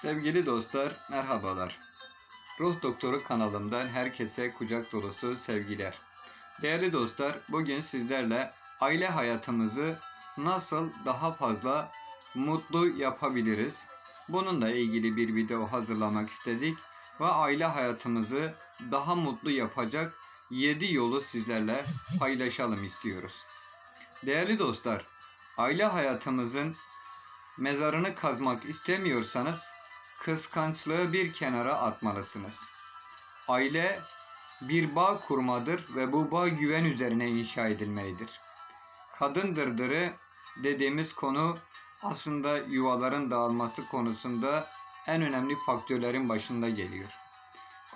Sevgili dostlar, merhabalar. Ruh Doktoru kanalımdan herkese kucak dolusu sevgiler. Değerli dostlar, bugün sizlerle aile hayatımızı nasıl daha fazla mutlu yapabiliriz? Bununla ilgili bir video hazırlamak istedik ve aile hayatımızı daha mutlu yapacak 7 yolu sizlerle paylaşalım istiyoruz. Değerli dostlar, aile hayatımızın mezarını kazmak istemiyorsanız kıskançlığı bir kenara atmalısınız. Aile bir bağ kurmadır ve bu bağ güven üzerine inşa edilmelidir. Kadın dırdırı dediğimiz konu aslında yuvaların dağılması konusunda en önemli faktörlerin başında geliyor.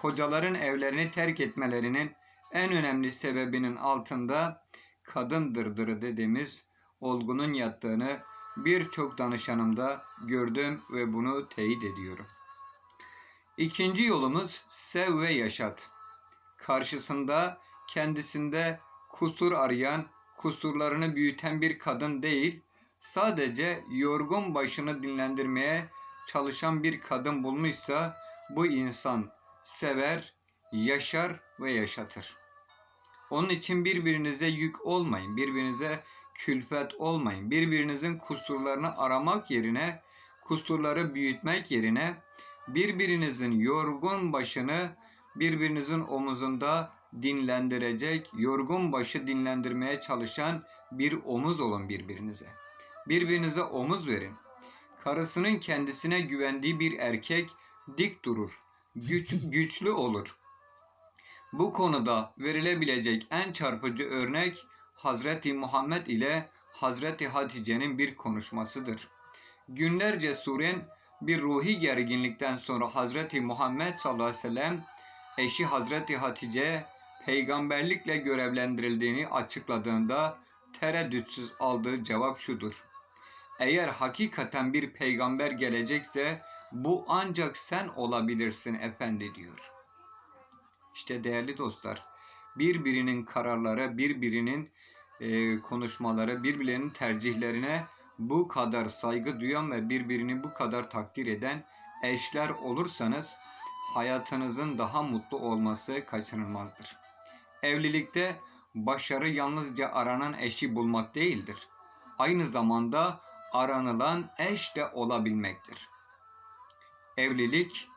Kocaların evlerini terk etmelerinin en önemli sebebinin altında kadın dırdırı dediğimiz olgunun yattığını birçok danışanımda gördüm ve bunu teyit ediyorum. İkinci yolumuz sev ve yaşat. Karşısında kendisinde kusur arayan, kusurlarını büyüten bir kadın değil, sadece yorgun başını dinlendirmeye çalışan bir kadın bulmuşsa bu insan sever, yaşar ve yaşatır. Onun için birbirinize yük olmayın, birbirinize külfet olmayın. Birbirinizin kusurlarını aramak yerine, kusurları büyütmek yerine birbirinizin yorgun başını birbirinizin omuzunda dinlendirecek, yorgun başı dinlendirmeye çalışan bir omuz olun birbirinize. Birbirinize omuz verin. Karısının kendisine güvendiği bir erkek dik durur, güç, güçlü olur. Bu konuda verilebilecek en çarpıcı örnek Hazreti Muhammed ile Hazreti Hatice'nin bir konuşmasıdır. Günlerce süren bir ruhi gerginlikten sonra Hazreti Muhammed sallallahu aleyhi ve sellem eşi Hazreti Hatice peygamberlikle görevlendirildiğini açıkladığında tereddütsüz aldığı cevap şudur. Eğer hakikaten bir peygamber gelecekse bu ancak sen olabilirsin efendi diyor. İşte değerli dostlar, birbirinin kararları, birbirinin e, konuşmaları, birbirlerinin tercihlerine bu kadar saygı duyan ve birbirini bu kadar takdir eden eşler olursanız hayatınızın daha mutlu olması kaçınılmazdır. Evlilikte başarı yalnızca aranan eşi bulmak değildir. Aynı zamanda aranılan eş de olabilmektir. Evlilik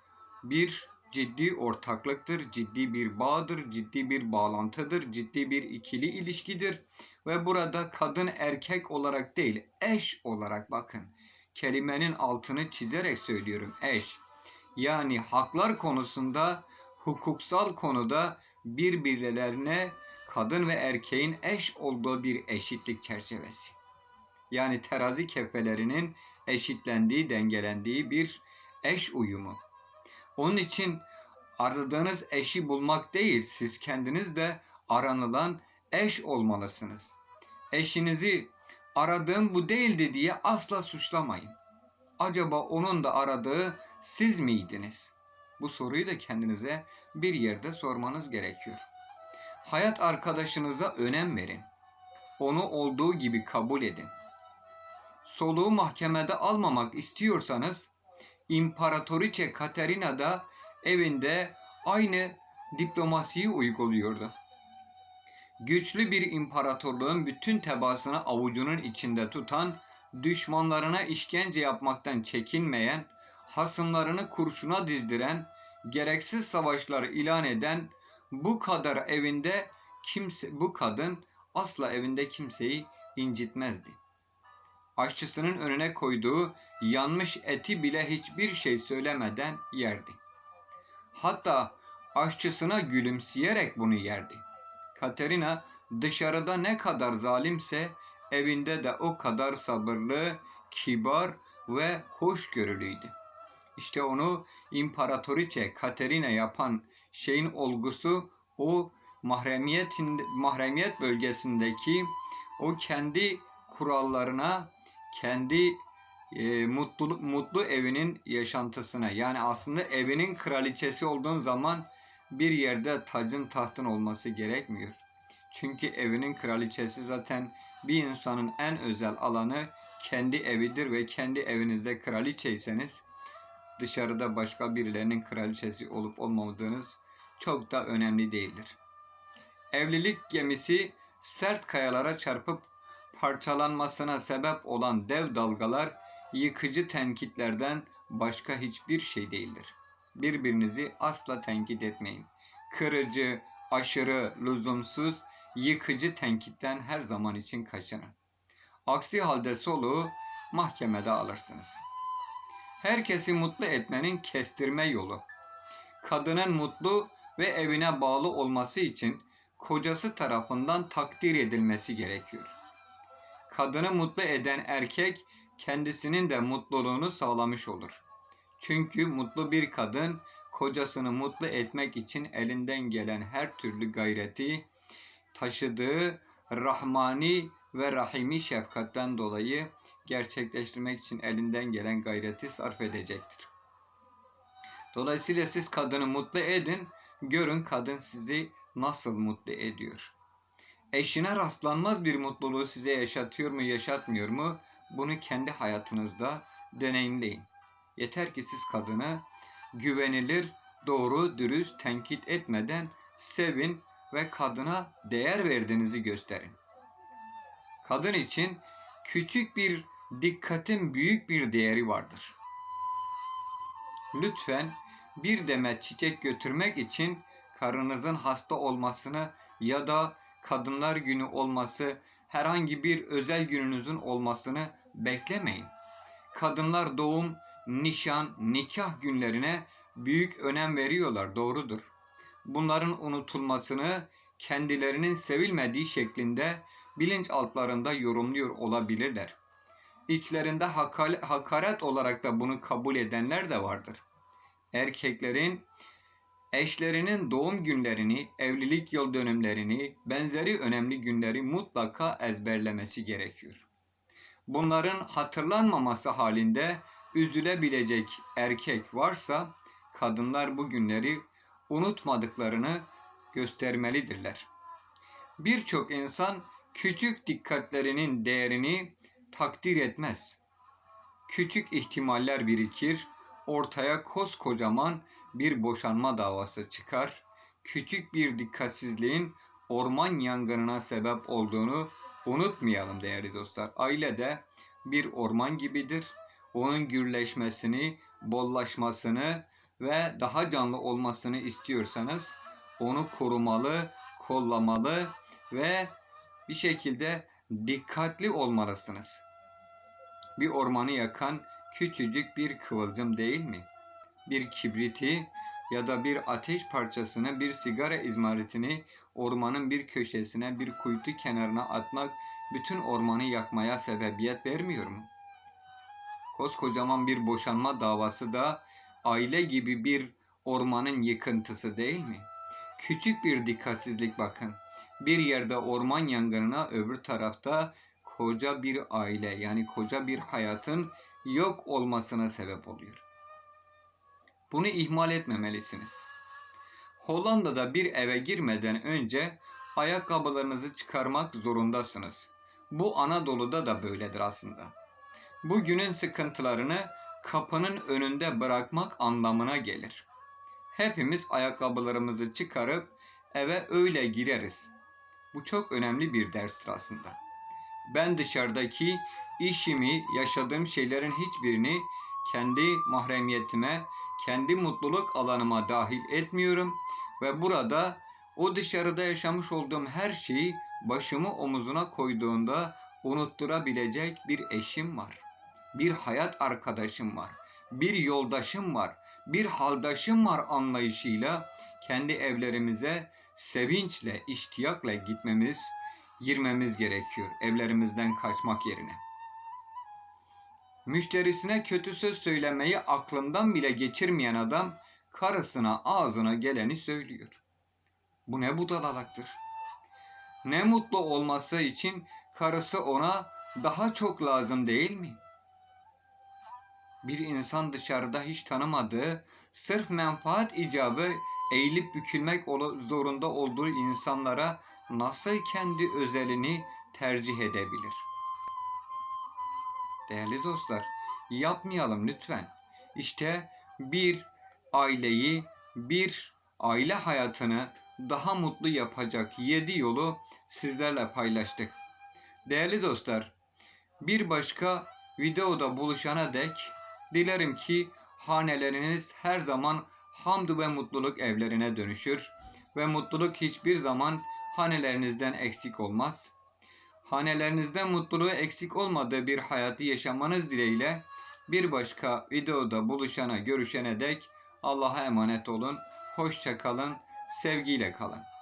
bir ciddi ortaklıktır, ciddi bir bağdır, ciddi bir bağlantıdır, ciddi bir ikili ilişkidir ve burada kadın erkek olarak değil, eş olarak bakın. Kelimenin altını çizerek söylüyorum eş. Yani haklar konusunda, hukuksal konuda birbirlerine kadın ve erkeğin eş olduğu bir eşitlik çerçevesi. Yani terazi kefelerinin eşitlendiği, dengelendiği bir eş uyumu. Onun için aradığınız eşi bulmak değil, siz kendiniz de aranılan eş olmalısınız. Eşinizi aradığım bu değildi diye asla suçlamayın. Acaba onun da aradığı siz miydiniz? Bu soruyu da kendinize bir yerde sormanız gerekiyor. Hayat arkadaşınıza önem verin. Onu olduğu gibi kabul edin. Soluğu mahkemede almamak istiyorsanız İmparatoriçe Katerina da evinde aynı diplomasiyi uyguluyordu. Güçlü bir imparatorluğun bütün tebaasını avucunun içinde tutan, düşmanlarına işkence yapmaktan çekinmeyen, hasımlarını kurşuna dizdiren, gereksiz savaşları ilan eden bu kadar evinde kimse bu kadın asla evinde kimseyi incitmezdi. Aşçısının önüne koyduğu yanmış eti bile hiçbir şey söylemeden yerdi. Hatta aşçısına gülümseyerek bunu yerdi. Katerina dışarıda ne kadar zalimse evinde de o kadar sabırlı, kibar ve hoşgörülüydü. İşte onu imparatoriçe Katerina yapan şeyin olgusu o mahremiyetin mahremiyet bölgesindeki o kendi kurallarına, kendi e, mutlu mutlu evinin yaşantısına yani aslında evinin kraliçesi olduğun zaman bir yerde tacın tahtın olması gerekmiyor. Çünkü evinin kraliçesi zaten bir insanın en özel alanı kendi evidir ve kendi evinizde kraliçeyseniz dışarıda başka birilerinin kraliçesi olup olmadığınız çok da önemli değildir. Evlilik gemisi sert kayalara çarpıp parçalanmasına sebep olan dev dalgalar yıkıcı tenkitlerden başka hiçbir şey değildir. Birbirinizi asla tenkit etmeyin. Kırıcı, aşırı, lüzumsuz, yıkıcı tenkitten her zaman için kaçının. Aksi halde soluğu mahkemede alırsınız. Herkesi mutlu etmenin kestirme yolu. Kadının mutlu ve evine bağlı olması için kocası tarafından takdir edilmesi gerekiyor. Kadını mutlu eden erkek kendisinin de mutluluğunu sağlamış olur. Çünkü mutlu bir kadın kocasını mutlu etmek için elinden gelen her türlü gayreti taşıdığı rahmani ve rahimi şefkatten dolayı gerçekleştirmek için elinden gelen gayreti sarf edecektir. Dolayısıyla siz kadını mutlu edin, görün kadın sizi nasıl mutlu ediyor. Eşine rastlanmaz bir mutluluğu size yaşatıyor mu, yaşatmıyor mu? Bunu kendi hayatınızda deneyimleyin. Yeter ki siz kadını güvenilir, doğru, dürüst, tenkit etmeden sevin ve kadına değer verdiğinizi gösterin. Kadın için küçük bir dikkatin büyük bir değeri vardır. Lütfen bir demet çiçek götürmek için karınızın hasta olmasını ya da kadınlar günü olması, herhangi bir özel gününüzün olmasını beklemeyin. Kadınlar doğum, nişan, nikah günlerine büyük önem veriyorlar, doğrudur. Bunların unutulmasını kendilerinin sevilmediği şeklinde bilinçaltlarında yorumluyor olabilirler. İçlerinde hakaret olarak da bunu kabul edenler de vardır. Erkeklerin eşlerinin doğum günlerini, evlilik yıl dönümlerini, benzeri önemli günleri mutlaka ezberlemesi gerekiyor. Bunların hatırlanmaması halinde üzülebilecek erkek varsa kadınlar bu günleri unutmadıklarını göstermelidirler. Birçok insan küçük dikkatlerinin değerini takdir etmez. Küçük ihtimaller birikir, ortaya koskocaman bir boşanma davası çıkar. Küçük bir dikkatsizliğin orman yangınına sebep olduğunu unutmayalım değerli dostlar. Aile de bir orman gibidir. Onun gürleşmesini, bollaşmasını ve daha canlı olmasını istiyorsanız onu korumalı, kollamalı ve bir şekilde dikkatli olmalısınız. Bir ormanı yakan küçücük bir kıvılcım değil mi? Bir kibriti ya da bir ateş parçasını, bir sigara izmaritini ormanın bir köşesine, bir kuytu kenarına atmak bütün ormanı yakmaya sebebiyet vermiyor mu? Koskocaman bir boşanma davası da aile gibi bir ormanın yıkıntısı değil mi? Küçük bir dikkatsizlik bakın. Bir yerde orman yangınına öbür tarafta koca bir aile yani koca bir hayatın yok olmasına sebep oluyor. Bunu ihmal etmemelisiniz. Hollanda'da bir eve girmeden önce ayakkabılarınızı çıkarmak zorundasınız. Bu Anadolu'da da böyledir aslında. Bugünün sıkıntılarını kapının önünde bırakmak anlamına gelir. Hepimiz ayakkabılarımızı çıkarıp eve öyle gireriz. Bu çok önemli bir derstir aslında. Ben dışarıdaki işimi, yaşadığım şeylerin hiçbirini kendi mahremiyetime, kendi mutluluk alanıma dahil etmiyorum ve burada o dışarıda yaşamış olduğum her şeyi başımı omuzuna koyduğunda unutturabilecek bir eşim var. Bir hayat arkadaşım var. Bir yoldaşım var. Bir haldaşım var anlayışıyla kendi evlerimize sevinçle, iştiyakla gitmemiz, girmemiz gerekiyor evlerimizden kaçmak yerine. Müşterisine kötü söz söylemeyi aklından bile geçirmeyen adam karısına ağzına geleni söylüyor. Bu ne budalalıktır? Ne mutlu olması için karısı ona daha çok lazım değil mi? Bir insan dışarıda hiç tanımadığı, sırf menfaat icabı eğilip bükülmek zorunda olduğu insanlara nasıl kendi özelini tercih edebilir? Değerli dostlar, yapmayalım lütfen. İşte bir aileyi, bir aile hayatını daha mutlu yapacak 7 yolu sizlerle paylaştık. Değerli dostlar, bir başka videoda buluşana dek dilerim ki haneleriniz her zaman hamd ve mutluluk evlerine dönüşür ve mutluluk hiçbir zaman hanelerinizden eksik olmaz. Hanelerinizden mutluluğu eksik olmadığı bir hayatı yaşamanız dileğiyle bir başka videoda buluşana görüşene dek Allah'a emanet olun. Hoşça kalın. Sevgiyle kalın.